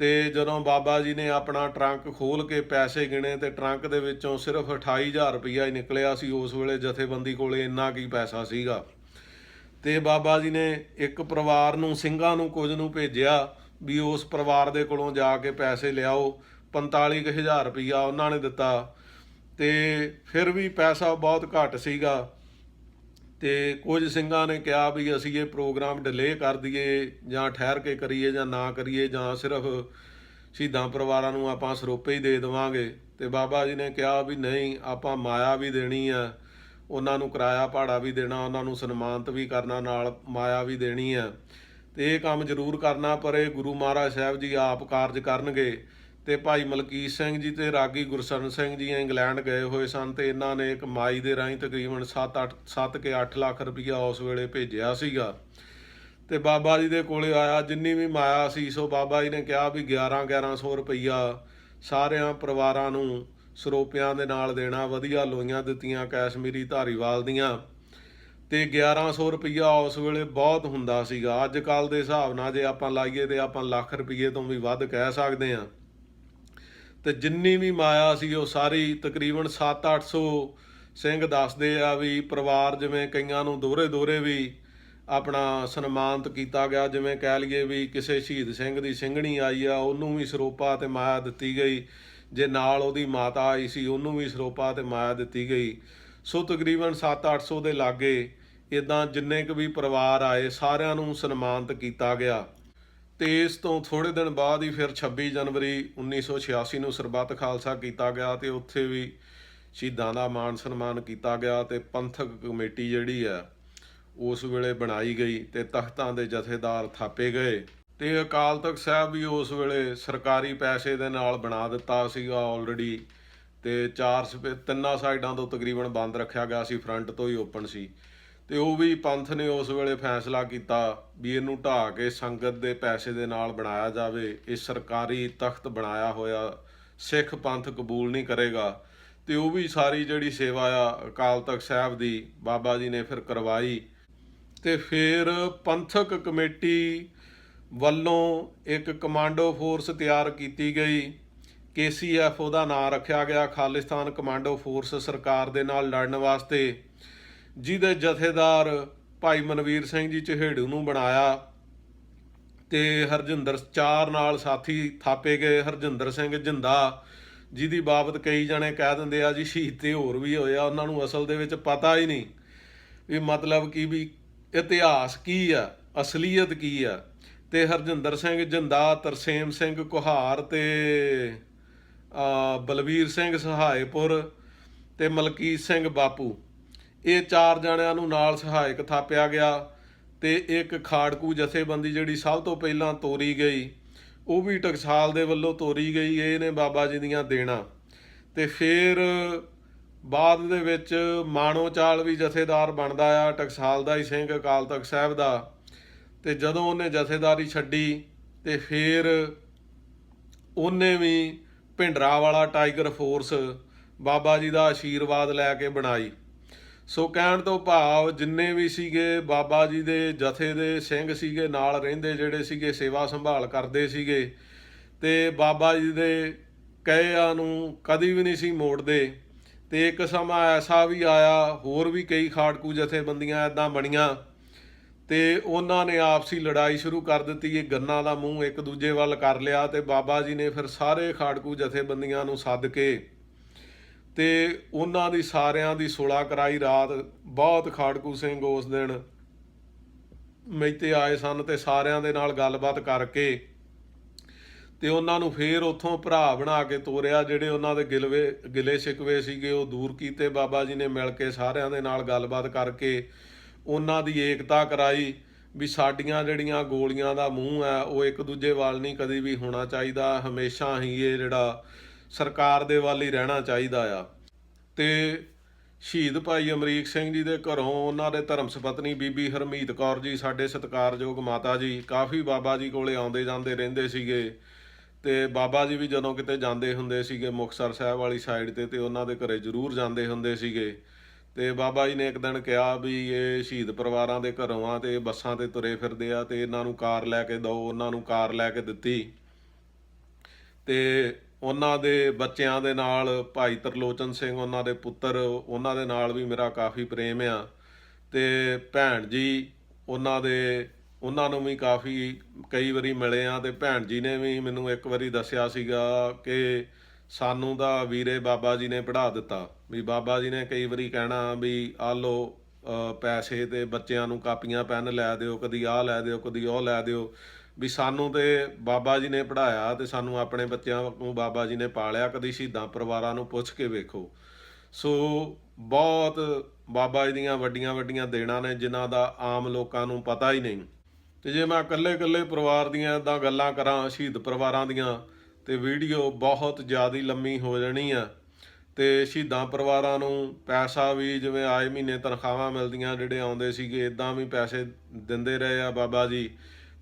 ਤੇ ਜਦੋਂ ਬਾਬਾ ਜੀ ਨੇ ਆਪਣਾ ਟਰੰਕ ਖੋਲ ਕੇ ਪੈਸੇ ਗਿਣੇ ਤੇ ਟਰੰਕ ਦੇ ਵਿੱਚੋਂ ਸਿਰਫ 28000 ਰੁਪਈਆ ਹੀ ਨਿਕਲਿਆ ਸੀ, ਉਸ ਵੇਲੇ ਜਥੇਬੰਦੀ ਕੋਲੇ ਇੰਨਾ ਕੀ ਪੈਸਾ ਸੀਗਾ। ਤੇ ਬਾਬਾ ਜੀ ਨੇ ਇੱਕ ਪਰਿਵਾਰ ਨੂੰ, ਸਿੰਘਾਂ ਨੂੰ ਕੁਝ ਨੂੰ ਭੇਜਿਆ ਵੀ ਉਸ ਪਰਿਵਾਰ ਦੇ ਕੋਲੋਂ ਜਾ ਕੇ ਪੈਸੇ ਲਿਆਓ 45000 ਰੁਪਈਆ ਉਹਨਾਂ ਨੇ ਦਿੱਤਾ। ਤੇ ਫਿਰ ਵੀ ਪੈਸਾ ਬਹੁਤ ਘੱਟ ਸੀਗਾ। ਤੇ ਕੁਝ ਸਿੰਘਾਂ ਨੇ ਕਿਹਾ ਵੀ ਅਸੀਂ ਇਹ ਪ੍ਰੋਗਰਾਮ ਡਿਲੇ ਕਰ ਦਈਏ ਜਾਂ ਠਹਿਰ ਕੇ ਕਰੀਏ ਜਾਂ ਨਾ ਕਰੀਏ ਜਾਂ ਸਿਰਫ ਸ਼ਹੀਦਾਂ ਪਰਿਵਾਰਾਂ ਨੂੰ ਆਪਾਂ ਸਰੋਪੇ ਹੀ ਦੇ ਦੇਵਾਂਗੇ। ਤੇ ਬਾਬਾ ਜੀ ਨੇ ਕਿਹਾ ਵੀ ਨਹੀਂ, ਆਪਾਂ ਮਾਇਆ ਵੀ ਦੇਣੀ ਆ, ਉਹਨਾਂ ਨੂੰ ਕਿਰਾਇਆ ਭਾੜਾ ਵੀ ਦੇਣਾ, ਉਹਨਾਂ ਨੂੰ ਸਨਮਾਨਿਤ ਵੀ ਕਰਨਾ, ਨਾਲ ਮਾਇਆ ਵੀ ਦੇਣੀ ਆ। ਤੇ ਇਹ ਕੰਮ ਜ਼ਰੂਰ ਕਰਨਾ, ਪਰ ਇਹ ਗੁਰੂ ਮਹਾਰਾਜ ਸਾਹਿਬ ਜੀ ਆਪ ਕਾਰਜ ਕਰਨਗੇ। ਤੇ ਭਾਈ ਮਲਕੀਤ ਸਿੰਘ ਜੀ ਤੇ ਰਾਗੀ ਗੁਰਸਰਨ ਸਿੰਘ ਜੀ ਇੰਗਲੈਂਡ ਗਏ ਹੋਏ ਸਨ ਤੇ ਇਹਨਾਂ ਨੇ ਇੱਕ ਮਾਈ ਦੇ ਰਾਹੀਂ ਤਕਰੀਬਨ 7-8 7 ਕੇ 8 ਲੱਖ ਰੁਪਈਆ ਉਸ ਵੇਲੇ ਭੇਜਿਆ ਸੀਗਾ। ਤੇ ਬਾਬਾ ਜੀ ਦੇ ਕੋਲੇ ਆਇਆ, ਜਿੰਨੀ ਵੀ ਮਾਇਆ ਸੀ, ਸੋ ਬਾਬਾ ਜੀ ਨੇ ਕਿਹਾ ਵੀ 11 1100 ਰੁਪਈਆ ਸਾਰਿਆਂ ਪਰਿਵਾਰਾਂ ਨੂੰ ਸਰੋਪਿਆਂ ਦੇ ਨਾਲ ਦੇਣਾ, ਵਧੀਆ ਲੋਈਆਂ ਦਿੱਤੀਆਂ ਕੈਸ਼ਮੀਰੀ ਧਾਰੀਵਾਲ ਦੀਆਂ। ਤੇ 1100 ਰੁਪਈਆ ਉਸ ਵੇਲੇ ਬਹੁਤ ਹੁੰਦਾ ਸੀਗਾ। ਅੱਜ ਕੱਲ ਦੇ ਹਿਸਾਬ ਨਾਲ ਜੇ ਆਪਾਂ ਲਾਈਏ ਤੇ ਆਪਾਂ ਲੱਖ ਰੁਪਈਏ ਤੋਂ ਵੀ ਵੱਧ ਕਹਿ ਸਕਦੇ ਹਾਂ। ਤੇ ਜਿੰਨੀ ਵੀ ਮਾਇਆ ਸੀ ਉਹ ਸਾਰੀ ਤਕਰੀਬਨ 7-800 ਸਿੰਘ ਦੱਸਦੇ ਆ ਵੀ ਪਰਿਵਾਰ ਜਿਵੇਂ ਕਈਆਂ ਨੂੰ ਦੋਹਰੇ ਦੋਹਰੇ ਵੀ ਆਪਣਾ ਸਨਮਾਨਿਤ ਕੀਤਾ ਗਿਆ, ਜਿਵੇਂ ਕਹਿ ਲਈਏ ਵੀ ਕਿਸੇ ਸ਼ਹੀਦ ਸਿੰਘ ਦੀ ਸਿੰਘਣੀ ਆਈ ਆ, ਉਹਨੂੰ ਵੀ ਸਰੋਪਾ ਤੇ ਮਾਇਆ ਦਿੱਤੀ ਗਈ। ਜੇ ਨਾਲ ਉਹਦੀ ਮਾਤਾ ਆਈ ਸੀ, ਉਹਨੂੰ ਵੀ ਸਰੋਪਾ ਤੇ ਮਾਇਆ ਦਿੱਤੀ ਗਈ। ਸੋ ਤਕਰੀਬਨ 7-800 ਦੇ ਲਾਗੇ ਇਦਾਂ ਜਿੰਨੇ ਕੁ ਵੀ ਪਰਿਵਾਰ ਆਏ, ਸਾਰਿਆਂ ਨੂੰ ਸਨਮਾਨਿਤ ਕੀਤਾ ਗਿਆ। ਤੇ ਇਸ ਤੋਂ ਥੋੜੇ ਦਿਨ ਬਾਅਦ ਹੀ ਫਿਰ 26 ਜਨਵਰੀ 1986 ਨੂੰ ਸਰਬੱਤ ਖਾਲਸਾ ਕੀਤਾ ਗਿਆ ਤੇ ਉੱਥੇ ਵੀ ਸ਼ਹੀਦਾਂ ਦਾ ਮਾਣ ਸਨਮਾਨ ਕੀਤਾ ਗਿਆ ਤੇ ਪੰਥਕ ਕਮੇਟੀ ਜਿਹੜੀ ਆ, ਉਸ ਵੇਲੇ ਬਣਾਈ ਗਈ ਤੇ ਤਖਤਾਂ ਦੇ ਜਥੇਦਾਰ ਥਾਪੇ ਗਏ। ਤੇ ਅਕਾਲ ਤਖਤ ਸਾਹਿਬ ਵੀ ਉਸ ਵੇਲੇ ਸਰਕਾਰੀ ਪੈਸੇ ਦੇ ਨਾਲ ਬਣਾ ਦਿੱਤਾ ਸੀਗਾ ਆਲਰੇਡੀ ਤੇ ਚਾਰ ਸਪੇ ਤਿੰਨਾਂ ਸਾਈਡਾਂ ਤੋਂ ਤਕਰੀਬਨ ਬੰਦ ਰੱਖਿਆ ਗਿਆ ਸੀ ਫਰੰਟ ਤੋਂ ਹੀ ਓਪਨ ਸੀ। ਤੇ ਉਹ ਵੀ ਪੰਥ ਨੇ ਉਸ ਵੇਲੇ ਫੈਸਲਾ ਕੀਤਾ ਵੀ ਇਹਨੂੰ ਢਾਹ ਕੇ ਸੰਗਤ ਦੇ ਪੈਸੇ ਦੇ ਨਾਲ ਬਣਾਇਆ ਜਾਵੇ, ਇਹ ਸਰਕਾਰੀ ਤਖਤ ਬਣਾਇਆ ਹੋਇਆ, ਸਿੱਖ ਪੰਥ ਕਬੂਲ ਨਹੀਂ ਕਰੇਗਾ। ਤੇ ਉਹ ਵੀ ਸਾਰੀ ਜਿਹੜੀ ਸੇਵਾ ਆ ਅਕਾਲ ਤਖਤ ਸਾਹਿਬ ਦੀ, ਬਾਬਾ ਜੀ ਨੇ ਫਿਰ ਕਰਵਾਈ। ਤੇ ਫਿਰ ਪੰਥਕ ਕਮੇਟੀ ਵੱਲੋਂ ਇੱਕ ਕਮਾਂਡੋ ਫੋਰਸ ਤਿਆਰ ਕੀਤੀ ਗਈ। KCF ਉਹਦਾ ਨਾਮ ਰੱਖਿਆ ਗਿਆ, ਖਾਲਿਸਤਾਨ ਕਮਾਂਡੋ ਫੋਰਸ ਸਰਕਾਰ ਦੇ ਨਾਲ ਲੜਨ ਵਾਸਤੇ। ਜਿਹਦੇ ਜਥੇਦਾਰ ਭਾਈ ਮਨਵੀਰ ਸਿੰਘ ਜੀ ਚਹੇੜੂ ਨੂੰ ਬਣਾਇਆ ਤੇ ਹਰਜਿੰਦਰ ਚਾਰ ਨਾਲ ਸਾਥੀ ਥਾਪੇ ਗਏ। ਹਰਜਿੰਦਰ ਸਿੰਘ ਜਿੰਦਾ, ਜਿਹਦੀ ਬਾਬਤ ਕਈ ਜਣੇ ਕਹਿ ਦਿੰਦੇ ਆ ਜੀ ਸ਼ਹੀਦ ਤੇ ਹੋਰ ਵੀ ਹੋਏ ਆ, ਉਹਨਾਂ ਨੂੰ ਅਸਲ ਦੇ ਵਿੱਚ ਪਤਾ ਹੀ ਨਹੀਂ ਵੀ ਮਤਲਬ ਕੀ ਵੀ ਇਤਿਹਾਸ ਕੀ ਆ, ਅਸਲੀਅਤ ਕੀ ਆ। ਤੇ ਹਰਜਿੰਦਰ ਸਿੰਘ ਜਿੰਦਾ, ਤਰਸੇਮ ਸਿੰਘ ਕੁਹਾਰ ਤੇ ਆ ਬਲਵੀਰ ਸਿੰਘ ਸਹਾਇਪੁਰ ਤੇ ਮਲਕੀਤ ਸਿੰਘ ਬਾਪੂ। ਇਹ ਚਾਰ ਜਣਿਆਂ ਨੂੰ ਨਾਲ ਸਹਾਇਕ ਥਾਪਿਆ ਗਿਆ ਤੇ ਇੱਕ ਖਾੜਕੂ ਜਥੇਬੰਦੀ ਜਿਹੜੀ ਸਭ ਤੋਂ ਪਹਿਲਾਂ ਤੋਰੀ ਗਈ, ਉਹ ਵੀ ਟਕਸਾਲ ਦੇ ਵੱਲੋਂ ਤੋਰੀ ਗਈ, ਇਹ ਨੇ ਬਾਬਾ ਜੀ ਦੀਆਂ ਦੇਣਾ। ਤੇ ਫਿਰ ਬਾਅਦ ਦੇ ਵਿੱਚ ਮਾਣੋ ਚਾਲ ਵੀ ਜਥੇਦਾਰ ਬਣਦਾ ਆ, ਟਕਸਾਲ ਦਾ ਹੀ ਸਿੰਘ ਅਕਾਲ ਤਖਤ ਸਾਹਿਬ ਦਾ। ਤੇ ਜਦੋਂ ਉਹਨੇ ਜਥੇਦਾਰੀ ਛੱਡੀ, ਤੇ ਫਿਰ ਉਹਨੇ ਵੀ ਭਿੰਡਰਾ ਵਾਲਾ ਟਾਈਗਰ ਫੋਰਸ ਬਾਬਾ ਜੀ ਦਾ ਆਸ਼ੀਰਵਾਦ ਲੈ ਕੇ ਬਣਾਈ। ਸੋ ਕਹਿਣ ਤੋਂ ਭਾਵ ਜਿੰਨੇ ਵੀ ਸੀਗੇ ਬਾਬਾ ਜੀ ਦੇ ਜਥੇ ਦੇ ਸਿੰਘ ਸੀਗੇ, ਨਾਲ ਰਹਿੰਦੇ ਜਿਹੜੇ ਸੀਗੇ, ਸੇਵਾ ਸੰਭਾਲ ਕਰਦੇ ਸੀਗੇ ਤੇ ਬਾਬਾ ਜੀ ਦੇ ਕਹਿਆ ਨੂੰ ਕਦੀ ਵੀ ਨਹੀਂ ਸੀ ਮੋੜਦੇ। ਤੇ ਇੱਕ ਸਮਾਂ ਐਸਾ ਵੀ ਆਇਆ, ਹੋਰ ਵੀ ਕਈ ਖਾੜਕੂ ਜਥੇਬੰਦੀਆਂ ਐਦਾਂ ਬਣੀਆਂ ਤੇ ਉਹਨਾਂ ਨੇ ਆਪਸੀ ਲੜਾਈ ਸ਼ੁਰੂ ਕਰ ਦਿੱਤੀ, ਇਹ ਗੰਨਾ ਦਾ ਮੂੰਹ ਇੱਕ ਦੂਜੇ ਵੱਲ ਕਰ ਲਿਆ ਤੇ ਬਾਬਾ ਜੀ ਨੇ ਫਿਰ ਸਾਰੇ ਖਾੜਕੂ ਜਥੇਬੰਦੀਆਂ ਨੂੰ ਸੱਦ ਕੇ ਤੇ ਉਹਨਾਂ ਦੀ ਸਾਰਿਆਂ ਦੀ ਸੁਲਾ ਕਰਾਈ ਰਾਤ, ਬਹੁਤ ਖਾੜਕੂ ਸਿੰਘ ਉਸ ਦਿਨ ਮੈਤੇ ਆਏ ਸਨ ਤੇ ਸਾਰਿਆਂ ਦੇ ਨਾਲ ਗੱਲਬਾਤ ਕਰਕੇ ਤੇ ਉਹਨਾਂ ਨੂੰ ਫੇਰ ਉੱਥੋਂ ਭਰਾ ਬਣਾ ਕੇ ਤੋਰਿਆ, ਜਿਹੜੇ ਉਹਨਾਂ ਦੇ ਗਿਲਵੇ, ਗਿਲੇ ਸ਼ਿਕਵੇ ਸੀਗੇ, ਉਹ ਦੂਰ ਕੀਤੇ। ਬਾਬਾ ਜੀ ਨੇ ਮਿਲ ਕੇ ਸਾਰਿਆਂ ਦੇ ਨਾਲ ਗੱਲਬਾਤ ਕਰਕੇ ਉਹਨਾਂ ਦੀ ਏਕਤਾ ਕਰਾਈ ਵੀ ਸਾਡੀਆਂ ਜਿਹੜੀਆਂ ਗੋਲੀਆਂ ਦਾ ਮੂੰਹ ਹੈ, ਉਹ ਇੱਕ ਦੂਜੇ ਵੱਲ ਨਹੀਂ ਕਦੀ ਵੀ ਹੋਣਾ ਚਾਹੀਦਾ। ਹਮੇਸ਼ਾ ਹੀ ਇਹ ਜਿਹੜਾ ਸਰਕਾਰ ਦੇ ਵੱਲ ਹੀ ਰਹਿਣਾ ਚਾਹੀਦਾ ਆ। ਤੇ ਸ਼ਹੀਦ ਭਾਈ ਅਮਰੀਕ ਸਿੰਘ ਜੀ ਦੇ ਘਰੋਂ ਉਹਨਾਂ ਦੇ ਧਰਮ ਸੁਪਤਨੀ ਬੀਬੀ ਹਰਮੀਤ ਕੌਰ ਜੀ, ਸਾਡੇ ਸਤਿਕਾਰਯੋਗ ਮਾਤਾ ਜੀ, ਕਾਫੀ ਬਾਬਾ ਜੀ ਕੋਲੇ ਆਉਂਦੇ ਜਾਂਦੇ ਰਹਿੰਦੇ ਸੀਗੇ ਤੇ ਬਾਬਾ ਜੀ ਵੀ ਜਦੋਂ ਕਿਤੇ ਜਾਂਦੇ ਹੁੰਦੇ ਸੀਗੇ ਮੁਕਤਸਰ ਸਾਹਿਬ ਵਾਲੀ ਸਾਈਡ ਤੇ ਤੇ ਉਹਨਾਂ ਦੇ ਘਰੇ ਜ਼ਰੂਰ ਜਾਂਦੇ ਹੁੰਦੇ ਸੀਗੇ। ਤੇ ਬਾਬਾ ਜੀ ਨੇ ਇੱਕ ਦਿਨ ਕਿਹਾ ਵੀ ਇਹ ਸ਼ਹੀਦ ਪਰਿਵਾਰਾਂ ਦੇ ਘਰੋਂ ਆ ਤੇ ਬੱਸਾਂ ਤੇ ਤੁਰੇ ਫਿਰਦੇ ਆ ਤੇ ਇਹਨਾਂ ਨੂੰ ਕਾਰ ਲੈ ਕੇ ਦਿਓ ਉਹਨਾਂ ਨੂੰ ਕਾਰ ਲੈ ਕੇ ਦਿੱਤੀ। ਤੇ ਉਹਨਾਂ ਦੇ ਬੱਚਿਆਂ ਦੇ ਨਾਲ, ਭਾਈ ਤਰਲੋਚਨ ਸਿੰਘ ਉਹਨਾਂ ਦੇ ਪੁੱਤਰ, ਉਹਨਾਂ ਦੇ ਨਾਲ ਵੀ ਮੇਰਾ ਕਾਫੀ ਪ੍ਰੇਮ ਆ। ਤੇ ਭੈਣ ਜੀ, ਉਹਨਾਂ ਦੇ, ਉਹਨਾਂ ਨੂੰ ਵੀ ਕਾਫੀ ਕਈ ਵਾਰੀ ਮਿਲੇ ਆ ਤੇ ਭੈਣ ਜੀ ਨੇ ਵੀ ਮੈਨੂੰ ਇੱਕ ਵਾਰੀ ਦੱਸਿਆ ਸੀਗਾ ਕਿ ਸਾਨੂੰ ਦਾ ਵੀਰੇ ਬਾਬਾ ਜੀ ਨੇ ਪੜ੍ਹਾ ਦਿੱਤਾ। ਵੀ ਬਾਬਾ ਜੀ ਨੇ ਕਈ ਵਾਰੀ ਕਹਿਣਾ ਵੀ ਆ ਲੋ ਪੈਸੇ ਤੇ ਬੱਚਿਆਂ ਨੂੰ ਕਾਪੀਆਂ, ਪੈਨ ਲੈ ਦਿਓ, ਕਦੀ ਆਹ ਲੈ ਦਿਓ, ਕਦੀ ਉਹ ਲੈ ਦਿਓ। ਵੀ ਸਾਨੂੰ ਤੇ ਬਾਬਾ ਜੀ ਨੇ ਪੜ੍ਹਾਇਆ ਤੇ ਸਾਨੂੰ ਆਪਣੇ ਬੱਚਿਆਂ ਨੂੰ ਬਾਬਾ ਜੀ ਨੇ ਪਾਲਿਆ, ਕਦੀ ਸ਼ਹੀਦਾਂ ਪਰਿਵਾਰਾਂ ਨੂੰ ਪੁੱਛ ਕੇ ਵੇਖੋ। ਸੋ ਬਹੁਤ ਬਾਬਾ ਜੀ ਦੀਆਂ ਵੱਡੀਆਂ ਵੱਡੀਆਂ ਦੇਣਾ ਨੇ, ਜਿਨ੍ਹਾਂ ਦਾ ਆਮ ਲੋਕਾਂ ਨੂੰ ਪਤਾ ਹੀ ਨਹੀਂ। ਤੇ ਜੇ ਮੈਂ ਇਕੱਲੇ ਇਕੱਲੇ ਪਰਿਵਾਰ ਦੀਆਂ ਇਦਾਂ ਗੱਲਾਂ ਕਰਾਂ, ਸ਼ਹੀਦ ਪਰਿਵਾਰਾਂ ਦੀਆਂ, ਤੇ ਵੀਡੀਓ ਬਹੁਤ ਜ਼ਿਆਦਾ ਲੰਮੀ ਹੋ ਜਾਣੀ ਆ। ਤੇ ਸ਼ਹੀਦਾਂ ਪਰਿਵਾਰਾਂ ਨੂੰ ਪੈਸਾ ਵੀ ਜਿਵੇਂ ਆਏ ਮਹੀਨੇ ਤਨਖਾਹਾਂ ਮਿਲਦੀਆਂ, ਜਿਹੜੇ ਆਉਂਦੇ ਸੀਗੇ ਇਦਾਂ ਵੀ ਪੈਸੇ ਦਿੰਦੇ ਰਹੇ ਆ ਬਾਬਾ ਜੀ।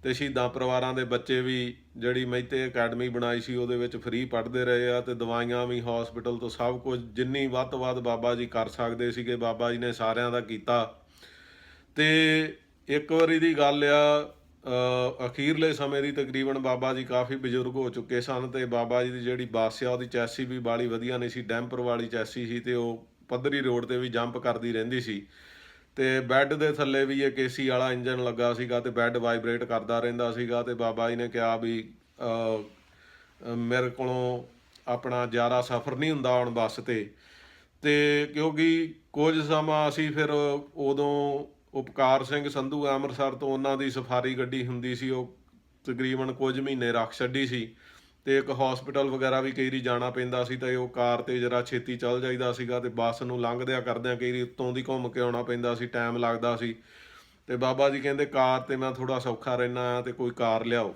ਤੇ ਸ਼ਹੀਦਾਂ ਪਰਿਵਾਰਾਂ ਦੇ ਬੱਚੇ ਵੀ ਜਿਹੜੀ ਮਹਿਤੇ ਅਕੈਡਮੀ ਬਣਾਈ ਸੀ, ਉਹਦੇ ਵਿੱਚ ਫ੍ਰੀ ਪੜ੍ਹਦੇ ਰਹੇ ਆ ਤੇ ਦਵਾਈਆਂ ਵੀ ਹਸਪੀਟਲ ਤੋਂ ਸਭ ਕੁਝ ਜਿੰਨੀ ਵੱਧ ਤੋਂ ਵੱਧ ਬਾਬਾ ਜੀ ਕਰ ਸਕਦੇ ਸੀਗੇ, ਬਾਬਾ ਜੀ ਨੇ ਸਾਰਿਆਂ ਦਾ ਕੀਤਾ। ਤੇ ਇੱਕ ਵਾਰੀ ਦੀ ਗੱਲ ਆ ਅਖੀਰਲੇ ਸਮੇਂ ਦੀ ਤਕਰੀਬਨ ਬਾਬਾ ਜੀ ਕਾਫੀ ਬਜ਼ੁਰਗ ਹੋ ਚੁੱਕੇ ਸਨ ਤੇ ਬਾਬਾ ਜੀ ਦੀ ਜਿਹੜੀ ਬੱਸ ਆ, ਉਹਦੀ ਚੈਸੀ ਵੀ ਬਾਲੀ ਵਧੀਆ ਨਹੀਂ ਸੀ, ਡੈਂਪਰ ਵਾਲੀ ਚੈਸੀ ਸੀ ਤੇ ਉਹ ਪੱਧਰੀ ਰੋਡ ਤੇ ਵੀ ਜੰਪ ਕਰਦੀ ਰਹਿੰਦੀ ਸੀ। ਤੇ ਬੈੱਡ ਦੇ ਥੱਲੇ ਵੀ ਇਹ ਕੇਸੀ ਵਾਲਾ ਇੰਜਨ ਲੱਗਾ ਸੀਗਾ ਤੇ ਬੈੱਡ ਵਾਈਬ੍ਰੇਟ ਕਰਦਾ ਰਹਿੰਦਾ ਸੀਗਾ ਤੇ ਬਾਬਾ ਜੀ ਨੇ ਕਿਹਾ ਵੀ ਮੇਰੇ ਕੋਲੋਂ ਆਪਣਾ ਜ਼ਿਆਦਾ ਸਫ਼ਰ ਨਹੀਂ ਹੁੰਦਾ ਹੁਣ ਬੱਸ ਤੇ। ਤੇ ਕਿਉਂਕਿ ਕੁਝ ਸਮਾਂ ਅਸੀਂ ਫਿਰ ਉਦੋਂ ਉਪਕਾਰ ਸਿੰਘ ਸੰਧੂ ਅੰਮ੍ਰਿਤਸਰ ਤੋਂ ਉਹਨਾਂ ਦੀ ਸਫਾਰੀ ਗੱਡੀ ਹੁੰਦੀ ਸੀ, ਉਹ ਤਕਰੀਬਨ ਕੁਝ ਮਹੀਨੇ ਰੱਖ ਛੱਡੀ ਸੀ। ਤੇ ਇੱਕ ਹਸਪੀਟਲ ਵਗੈਰਾ ਵੀ ਕਈ ਵਾਰੀ ਜਾਣਾ ਪੈਂਦਾ ਸੀ ਤਾਂ ਉਹ ਕਾਰ ਤੇ ਜਰਾ ਛੇਤੀ ਚੱਲ ਜਾਈਦਾ ਸੀਗਾ ਤੇ ਬੱਸ ਨੂੰ ਲੰਘਦਿਆਂ ਕਰਦਿਆਂ ਕਈ ਵਾਰੀ ਉੱਤੋਂ ਦੀ ਘੁੰਮ ਕੇ ਆਉਣਾ ਪੈਂਦਾ ਸੀ ਟਾਈਮ ਲੱਗਦਾ ਸੀ। ਤੇ ਬਾਬਾ ਜੀ ਕਹਿੰਦੇ, ਕਾਰ ਤੇ ਮੈਂ ਥੋੜਾ ਸੌਖਾ ਰਹਿਣਾ ਆ ਤੇ ਕੋਈ ਕਾਰ ਲਿਆਓ।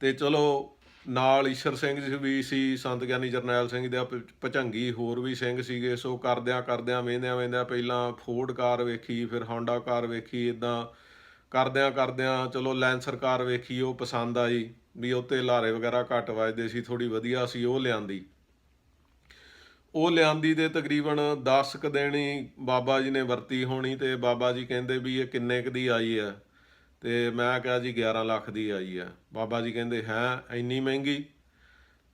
ਤੇ ਚਲੋ, ਨਾਲ ਈਸ਼ਰ ਸਿੰਘ ਜੀ ਵੀ ਸੀ, ਸੰਤ ਗਿਆਨੀ ਜਰਨੈਲ ਸਿੰਘ ਦੇ ਭਚੰਗੀ ਹੋਰ ਵੀ ਸਿੰਘ ਸੀਗੇ, ਸੋ ਕਰਦਿਆਂ ਕਰਦਿਆਂ ਵੇਂਦਿਆਂ ਵੇਂਦਿਆਂ ਪਹਿਲਾਂ ਫੋਰਡ ਕਾਰ ਵੇਖੀ, ਫਿਰ ਹੋਂਡਾ ਕਾਰ ਵੇਖੀ ਇਦਾਂ ਕਰਦਿਆਂ ਕਰਦਿਆਂ ਚਲੋ ਲੈਂਸਰ ਕਾਰ ਵੇਖੀ, ਉਹ ਪਸੰਦ ਆਈ। ਵੀ ਉੱਤੇ ਲਾਰੇ ਵਗੈਰਾ ਘੱਟ ਵੱਜਦੇ ਸੀ ਥੋੜੀ ਵਧੀਆ ਸੀ, ਉਹ ਲਿਆਂਦੀ। ਉਹ ਲਿਆਂਦੀ ਦੇ ਤਕਰੀਬਨ 10 ਕ ਦਿਨ ਹੀ ਬਾਬਾ ਜੀ ਨੇ ਵਰਤੀ ਹੋਣੀ ਤੇ ਬਾਬਾ ਜੀ ਕਹਿੰਦੇ ਵੀ ਇਹ ਕਿੰਨੇ ਕ ਦੀ ਆਈ ਹੈ ਤੇ ਮੈਂ ਕਿਹਾ ਜੀ 11 ਲੱਖ ਦੀ ਆਈ ਹੈ। ਬਾਬਾ ਜੀ ਕਹਿੰਦੇ, ਹੈ, ਇੰਨੀ ਮਹਿੰਗੀ?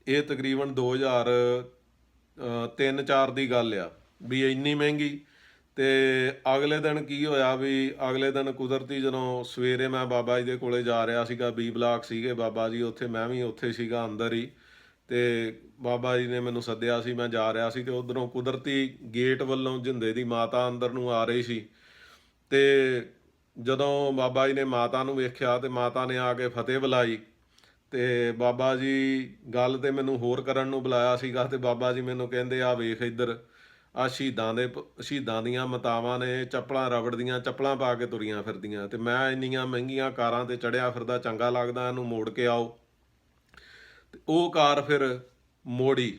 ਇਹ ਤਕਰੀਬਨ 2000 3-4 ਦੀ ਗੱਲ ਆ ਵੀ ਇੰਨੀ ਮਹਿੰਗੀ? ਤੇ ਅਗਲੇ ਦਿਨ ਕੀ ਹੋਇਆ ਵੀ ਅਗਲੇ ਦਿਨ ਕੁਦਰਤੀ ਜਦੋਂ ਸਵੇਰੇ ਮੈਂ ਬਾਬਾ ਜੀ ਦੇ ਕੋਲੇ ਜਾ ਰਿਹਾ ਸੀਗਾ ਬੀ ਬਲਾਕ ਸੀਗੇ ਬਾਬਾ ਜੀ, ਉੱਥੇ ਮੈਂ ਵੀ ਉੱਥੇ ਸੀਗਾ ਅੰਦਰ ਹੀ ਤੇ ਬਾਬਾ ਜੀ ਨੇ ਮੈਨੂੰ ਸੱਦਿਆ ਸੀ, ਮੈਂ ਜਾ ਰਿਹਾ ਸੀ ਤੇ ਉਧਰੋਂ ਕੁਦਰਤੀ ਗੇਟ ਵੱਲੋਂ ਜਿੰਦੇ ਦੀ ਮਾਤਾ ਅੰਦਰ ਨੂੰ ਆ ਰਹੀ ਸੀ ਤੇ ਜਦੋਂ ਬਾਬਾ ਜੀ ਨੇ ਮਾਤਾ ਨੂੰ ਵੇਖਿਆ ਤੇ ਮਾਤਾ ਨੇ ਆ ਕੇ ਫਤਿਹ ਬੁਲਾਈ ਤੇ ਬਾਬਾ ਜੀ ਗੱਲ ਤੇ ਮੈਨੂੰ ਹੋਰ ਕਰਨ ਨੂੰ ਬੁਲਾਇਆ ਸੀਗਾ ਤੇ ਬਾਬਾ ਜੀ ਮੈਨੂੰ ਕਹਿੰਦੇ ਆ ਵੇਖ ਇੱਧਰ ਆ ਸ਼ਹੀਦਾਂ ਦੇ ਪ- ਸ਼ਹੀਦਾਂ ਦੀਆਂ ਮਤਾਵਾਂ ਨੇ, ਚੱਪਲਾਂ ਰਬੜ ਦੀਆਂ, ਚੱਪਲਾਂ ਪਾ ਕੇ ਤੁਰੀਆਂ ਫਿਰਦੀਆਂ ਤੇ ਮੈਂ ਇੰਨੀਆਂ ਮਹਿੰਗੀਆਂ ਕਾਰਾਂ ਤੇ ਚੜਿਆ ਫਿਰਦਾ, ਚੰਗਾ ਲੱਗਦਾ ਇਹਨੂੰ ਮੋੜ ਕੇ ਆਓ। ਤੇ ਉਹ ਕਾਰ ਫਿਰ ਮੋੜੀ।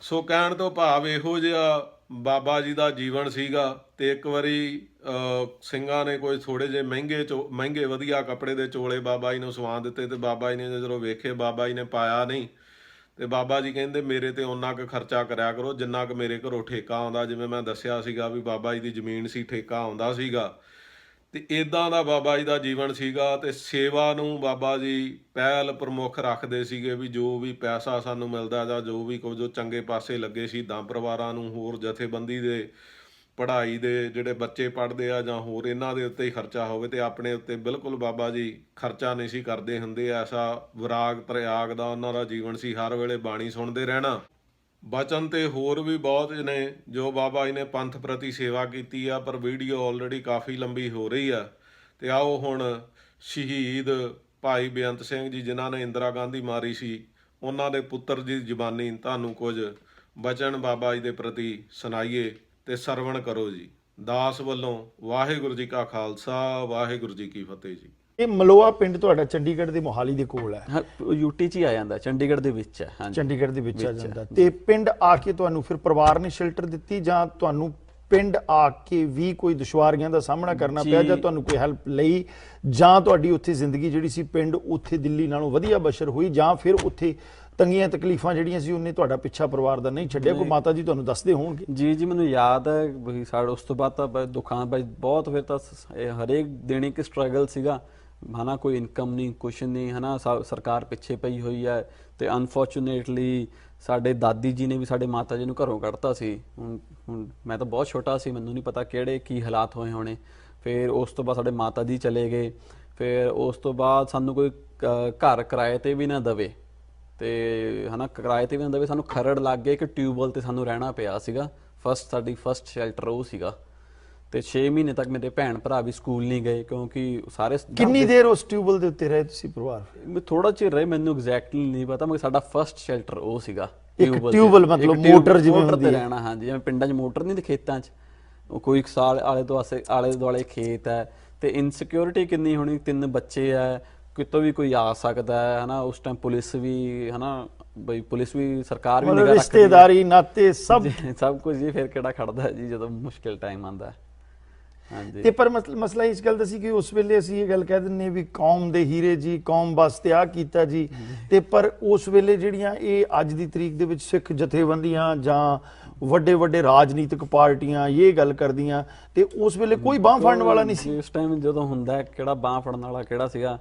ਸੋ ਕਹਿਣ ਤੋਂ ਭਾਵ ਇਹੋ ਜਿਹਾ ਬਾਬਾ ਜੀ ਦਾ ਜੀਵਨ ਸੀਗਾ ਤੇ ਇੱਕ ਵਾਰੀ ਸਿੰਘਾਂ ਨੇ ਕੋਈ ਥੋੜੇ ਜਿਹੇ ਮਹਿੰਗੇ ਚੋ- ਮਹਿੰਗੇ ਵਧੀਆ ਕੱਪੜੇ ਦੇ ਚੋਲੇ ਬਾਬਾ ਜੀ ਨੂੰ ਸਵਾ ਦਿੱਤੇ ਤੇ ਬਾਬਾ ਜੀ ਨੇ ਜਦੋਂ ਵੇਖੇ, ਬਾਬਾ ਜੀ ਨੇ ਪਾਇਆ ਨਹੀਂ ਤੇ ਬਾਬਾ ਜੀ ਕਹਿੰਦੇ, ਮੇਰੇ ਤੇ ਓਨਾ ਕੁ ਖਰਚਾ ਕਰਿਆ ਕਰੋ, ਜਿੰਨਾ ਕੁ ਮੇਰੇ ਘਰੋਂ ਠੇਕਾ ਆਉਂਦਾ। ਜਿਵੇਂ ਮੈਂ ਦੱਸਿਆ ਸੀਗਾ ਵੀ ਬਾਬਾ ਜੀ ਦੀ ਜ਼ਮੀਨ ਸੀ, ਠੇਕਾ ਆਉਂਦਾ ਸੀਗਾ। ਤੇ ਇਦਾਂ ਦਾ ਬਾਬਾ ਜੀ ਦਾ ਜੀਵਨ ਸੀਗਾ ਤੇ ਸੇਵਾ ਨੂੰ ਬਾਬਾ ਜੀ ਪਹਿਲ ਪ੍ਰਮੁੱਖ ਰੱਖਦੇ ਸੀਗੇ ਵੀ ਜੋ ਵੀ ਪੈਸਾ ਸਾਨੂੰ ਮਿਲਦਾ ਜਾਂ ਜੋ ਵੀ ਕੁਝ ਉਹ ਚੰਗੇ ਪਾਸੇ ਲੱਗੇ ਸੀ ਦਾਂ ਪਰਿਵਾਰਾਂ ਨੂੰ ਹੋਰ ਜਥੇਬੰਦੀ ਦੇ ਪੜ੍ਹਾਈ ਦੇ ਜਿਹੜੇ ਬੱਚੇ ਪੜ੍ਹਦੇ ਆ ਜਾਂ ਹੋਰ ਇਹਨਾਂ ਦੇ ਉੱਤੇ ਹੀ ਖਰਚਾ ਹੋਵੇ ਤੇ ਆਪਣੇ ਉੱਤੇ ਬਿਲਕੁਲ ਬਾਬਾ ਜੀ ਖਰਚਾ ਨਹੀਂ ਸੀ ਕਰਦੇ ਹੁੰਦੇ, ਐਸਾ ਵਿਰਾਗ ਤਰਿਆਗ ਦਾ ਉਹਨਾਂ ਦਾ ਜੀਵਨ ਸੀ, ਹਰ ਵੇਲੇ ਬਾਣੀ ਸੁਣਦੇ ਰਹਿਣਾ। ਬਚਨ ਤੇ ਹੋਰ ਵੀ ਬਹੁਤ ਨੇ ਜੋ ਬਾਬਾ ਜੀ ਨੇ ਪੰਥ ਪ੍ਰਤੀ ਸੇਵਾ ਕੀਤੀ ਆ, ਪਰ ਵੀਡੀਓ ਆਲਰੇਡੀ ਕਾਫੀ ਲੰਬੀ ਹੋ ਰਹੀ ਆ। ਤੇ ਆਓ ਹੁਣ ਸ਼ਹੀਦ ਭਾਈ ਬੇਅੰਤ ਸਿੰਘ ਜੀ, ਜਿਨ੍ਹਾਂ ਨੇ ਇੰਦਰਾ ਗਾਂਧੀ ਮਾਰੀ ਸੀ, ਉਹਨਾਂ ਦੇ ਪੁੱਤਰ ਦੀ ਜ਼ੁਬਾਨੀ, ਤੁਹਾਨੂੰ ਕੁਝ ਬਚਨ ਬਾਬਾ ਜੀ ਦੇ ਪ੍ਰਤੀ ਸੁਣਾਈਏ। ਤੇ ਸਰਵਣ ਕਰੋ ਜੀ। ਦਾਸ ਵੱਲੋਂ ਵਾਹਿਗੁਰੂ ਜੀ ਕਾ ਖਾਲਸਾ ਵਾਹਿਗੁਰੂ ਜੀ ਕੀ ਫਤਿਹ ਜੀ। ਇਹ ਮਲੋਆ ਪਿੰਡ ਤੁਹਾਡਾ ਚੰਡੀਗੜ੍ਹ ਦੇ ਮੋਹਾਲੀ ਦੇ ਕੋਲ ਹੈ। ਹਾਂ ਯੂਟੀ ਚ ਹੀ ਆ ਜਾਂਦਾ ਚੰਡੀਗੜ੍ਹ ਦੇ ਵਿੱਚ ਹੈ ਹਾਂਜੀ। ਚੰਡੀਗੜ੍ਹ ਦੇ ਵਿੱਚ ਆ। ਜਾਂਦਾ। ਤੇ ਪਿੰਡ ਆ ਕੇ ਤੁਹਾਨੂੰ ਫਿਰ ਪਰਿਵਾਰ ਨੇ ਸ਼ੈਲਟਰ ਦਿੱਤੀ ਜਾਂ ਤੁਹਾਨੂੰ ਪਿੰਡ ਆ ਕੇ ਵੀ ਕੋਈ ਦੁਸ਼ਵਾਰੀਆਂ ਦਾ ਸਾਹਮਣਾ ਕਰਨਾ ਪਿਆ ਜੀ। ਜਾਂ। ਤੁਹਾਨੂੰ ਕੋਈ ਹੈਲਪ ਲਈ? ਜਾਂ ਤੁਹਾਡੀ ਉੱਥੇ ਜ਼ਿੰਦਗੀ ਜਿਹੜੀ ਸੀ ਪਿੰਡ ਉੱਥੇ ਦਿੱਲੀ ਨਾਲੋਂ ਵਧੀਆ ਬਸ਼ਰ ਹੋਈ ਜਾਂ ਫਿਰ ਉੱਥੇ ਤੰਗੀਆਂ ਤਕਲੀਫਾਂ ਜਿਹੜੀਆਂ ਸੀ ਉਹਨੇ ਤੁਹਾਡਾ ਪਿੱਛਾ ਪਰਿਵਾਰ ਦਾ ਨਹੀਂ ਛੱਡਿਆ। ਕੋਈ ਮਾਤਾ ਜੀ ਤੁਹਾਨੂੰ ਦੱਸਦੇ ਹੋਣਗੇ? ਜੀ ਜੀ ਮੈਨੂੰ ਯਾਦ ਹੈ ਵੀ ਸਾਡੇ ਉਸ ਤੋਂ ਬਾਅਦ ਤਾਂ ਦੁਕਾਨ ਬਾਈ ਬਹੁਤ ਫਿਰ ਤਾਂ ਹਰੇਕ ਦਿਨ ਇੱਕ ਸਟਰਗਲ ਸੀਗਾ। ਹਨਾ ਕੋਈ ਇਨਕਮ ਨਹੀਂ ਕੁਛ ਨਹੀਂ ਹਨਾ ਸਰਕਾਰ ਪਿੱਛੇ ਪਈ ਹੋਈ ਹੈ ਤੇ ਅਨਫੋਰਚੂਨੇਟਲੀ ਸਾਡੇ ਦਾਦੀ ਜੀ ਨੇ ਵੀ ਸਾਡੇ ਮਾਤਾ ਜੀ ਨੂੰ ਘਰੋਂ ਕੱਢਤਾ ਸੀ। ਹੁਣ ਹੁਣ ਮੈਂ ਤਾਂ ਬਹੁਤ ਛੋਟਾ ਸੀ ਮੈਨੂੰ ਨਹੀਂ ਪਤਾ ਕਿਹੜੇ ਕੀ ਹਾਲਾਤ ਹੋਏ ਹੋਣੇ। ਫਿਰ ਉਸ ਤੋਂ ਬਾਅਦ ਸਾਡੇ ਮਾਤਾ ਜੀ ਚਲੇ ਗਏ। ਫਿਰ ਉਸ ਤੋਂ ਬਾਅਦ ਸਾਨੂੰ ਕੋਈ ਘਰ ਕਿਰਾਏ ਤੇ ਵੀ ਨਾ ਦਵੇ। ਤੇ ਹਨਾ ਕਿਰਾਏ ਤੇ ਵੀ ਹੁੰਦਾ ਵੀ ਸਾਨੂੰ ਖਰੜ ਲੱਗ ਗਏ ਕਿ ਟਿਊਬਵੈਲ ਤੇ ਸਾਨੂੰ ਰਹਿਣਾ ਪਿਆ ਸੀਗਾ। ਫਸਟ ਸਾਡੀ ਫਸਟ ਸ਼ੈਲਟਰ ਉਹ ਸੀਗਾ। ਤੇ 6 ਮਹੀਨੇ ਤੱਕ ਮੇਰੇ ਭੈਣ ਭਰਾ ਵੀ ਸਕੂਲ ਨਹੀਂ ਗਏ ਕਿਉਂਕਿ ਸਾਰੇ ਕਿੰਨੀ ਦੇਰ ਉਸ ਟਿਊਬਲ ਦੇ ਉੱਤੇ ਰਹੇ ਤੁਸੀਂ ਪਰਿਵਾਰ? ਮੈਂ ਥੋੜਾ ਚਿਰ ਰਹੇ ਮੈਨੂੰ ਐਗਜ਼ੈਕਟਲੀ ਨਹੀਂ ਪਤਾ ਮगर ਸਾਡਾ ਫਰਸਟ ਸ਼ੈਲਟਰ ਉਹ ਸੀਗਾ। tubewell ਮਤਲਬ ਮੋਟਰ ਜਿਵੇਂ ਹੁੰਦੀ ਹੈ। ਰਹਿਣਾ ਹਾਂਜੀ ਜਿਵੇਂ ਪਿੰਡਾਂ 'ਚ ਮੋਟਰ ਨਹੀਂ ਤੇ ਖੇਤਾਂ 'ਚ। ਉਹ ਕੋਈ ਇੱਕ ਸਾਲ ਆਲੇ ਦੁਆਲੇ ਆਲੇ ਦੁਆਲੇ ਖੇਤ ਹੈ। ਤੇ ਇਨਸਿਕਿਉਰਿਟੀ ਕਿੰਨੀ ਹੋਣੀ ਤਿੰਨ ਬੱਚੇ ਹੈ ਕਿਤੋਂ ਵੀ ਕੋਈ ਆ ਸਕਦਾ ਹੈ ਹਨਾ ਉਸ ਟਾਈਮ ਪੁਲਿਸ ਵੀ ਹਨਾ ਬਈ ਪੁਲਿਸ ਵੀ ਸਰਕਾਰ ਵੀ ਨਿਗਾਹ ਰੱਖਦੀ ਹੈ। ਰਿਸ਼ਤੇਦਾਰੀ ਨਾਤੇ ਸਭ। ਸਭ ਕੁਝ ਜੀ ਫਿਰ ਕਿਹੜਾ ਖੜਦਾ ਹੈ ਜੀ ਜਦੋਂ ਮੁਸ਼ਕਿਲ ਟਾਈਮ ਆਉਂਦਾ ਹੈ। ਹਾਂਜੀ। ਤੇ ਪਰ ਮਸਲ- ਇਸ ਗੱਲ ਦਾ ਸੀ ਕਿ ਉਸ ਵੇਲੇ ਅਸੀਂ ਇਹ ਗੱਲ ਕਹਿ ਦਿੰਨੇ ਵੀ ਕੌਮ ਦੇ ਹੀਰੇ ਜੀ ਕੌਮ ਵਾਸਤੇ ਆ ਕੀਤਾ ਜੀ। ਤੇ ਪਰ ਉਸ ਵੇਲੇ ਜਿਹੜੀਆਂ ਇਹ ਅੱਜ ਦੀ ਤਰੀਕ ਦੇ ਵਿੱਚ ਸਿੱਖ ਜਥੇਬੰਦੀਆਂ ਜਾਂ ਵੱਡੇ ਵੱਡੇ ਰਾਜਨੀਤਿਕ ਪਾਰਟੀਆਂ ਇਹ ਗੱਲ ਕਰਦੀਆਂ ਤੇ ਉਸ ਵੇਲੇ ਕੋਈ ਬਾਹ ਫੜਨ ਵਾਲਾ ਨਹੀਂ ਸੀ। ਉਸ ਟਾਈਮ ਜਦੋਂ ਹੁੰਦਾ ਕਿਹੜਾ ਬਾਹ ਫੜਨ ਵਾਲਾ ਕਿਹੜਾ ਸੀਗਾ?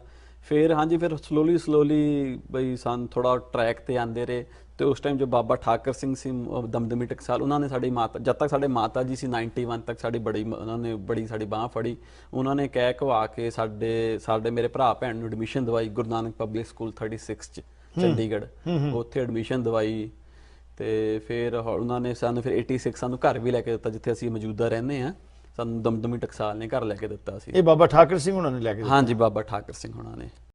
ਫਿਰ ਹਾਂਜੀ ਫਿਰ ਸਲੋਲੀ ਸਲੋਲੀ ਬਈ ਸਾਨੂੰ ਥੋੜਾ ਟਰੈਕ ਤੇ ਆਂਦੇ ਰਹੇ ਤੇ ਉਸ ਟਾਈਮ ਜੋ ਬਾਬਾ ਠਾਕਰ ਸਿੰਘ ਸੀ ਦਮਦਮੀ ਟਕਸਾਲ ਉਹਨਾਂ ਨੇ ਸਾਡੀ ਮਾਤਾ ਜਦ ਤੱਕ ਸਾਡੇ ਮਾਤਾ ਜੀ ਸੀ 91 ਤੱਕ ਸਾਡੀ ਬੜੀ ਉਹਨਾਂ ਨੇ ਬੜੀ ਸਾਡੀ ਬਾਹ ਫੜੀ। ਉਹਨਾਂ ਨੇ ਕਹਿ ਕਵਾ ਕੇ ਸਾਡੇ ਸਾਡੇ ਮੇਰੇ ਭਰਾ ਭੈਣ ਨੂੰ ਐਡਮਿਸ਼ਨ ਦਵਾਈ ਗੁਰੂ ਨਾਨਕ ਪਬਲਿਕ ਸਕੂਲ 36 ਚ ਚੰਡੀਗੜ੍ਹ। ਉੱਥੇ ਐਡਮਿਸ਼ਨ ਦਵਾਈ ਤੇ ਫਿਰ ਉਹਨਾਂ ਨੇ ਸਾਨੂੰ ਫਿਰ 86 ਸਾਨੂੰ ਘਰ ਵੀ ਲੈ ਕੇ ਦਿੱਤਾ ਜਿੱਥੇ ਅਸੀਂ ਮੌਜੂਦਾ ਰਹਿੰਦੇ ਆ ਸਾਨੂੰ ਦਮਦਮੀ ਟਕਸਾਲ ਨੇ ਘਰ ਲੈ ਕੇ ਦਿੱਤਾ ਸੀ ਇਹ ਬਾਬਾ ਠਾਕਰ ਸਿੰਘ ਉਹਨਾਂ ਨੇ ਲੈ ਕੇ ਦਿੱਤਾ। ਹਾਂਜੀ ਬਾਬਾ ਠਾਕਰ ਸਿੰਘ ਹੁਣਾਂ ਨੇ